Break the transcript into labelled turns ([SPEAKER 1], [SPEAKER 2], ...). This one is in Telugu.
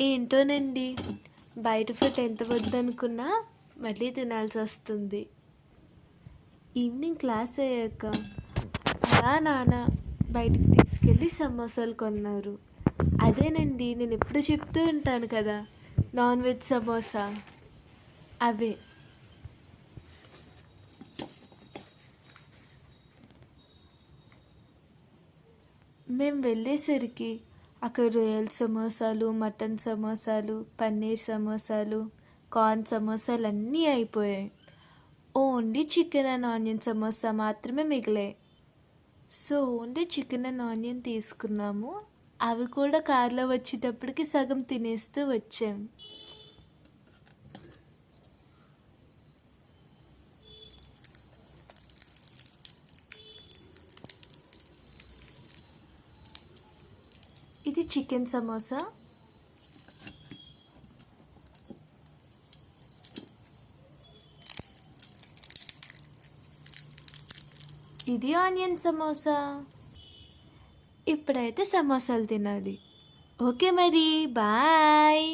[SPEAKER 1] ఏంటోనండి? బయట ఫుడ్ ఎంత వద్దనుకున్నా మళ్ళీ తినాల్సి వస్తుంది. ఈవినింగ్ క్లాస్ అయ్యాక అలా నాన్న బయటికి తీసుకెళ్ళి సమోసాలు కొన్నారు. అదేనండి నేను ఎప్పుడు చెప్తూ ఉంటాను కదా నాన్ వెజ్ సమోసా. అవే. మేము వెళ్ళేసరికి అక్కడ రొయ్యల సమోసాలు మటన్ సమోసాలు పన్నీర్ సమోసాలు కార్న్ సమోసాలు అన్నీ అయిపోయాయి. Only chicken and onion samosa మాత్రమే మిగిలాయి. So only chicken and onion తీసుకున్నాము. అవి కూడా కార్లో వచ్చేటప్పటికి సగం తినేస్తూ వచ్చాం. ఇది చికెన్ సమోసా? ఇది ఆనియన్ సమోసా. ఇప్పుడైతే సమోసాలు తినాలి. ఓకే మరి బాయ్.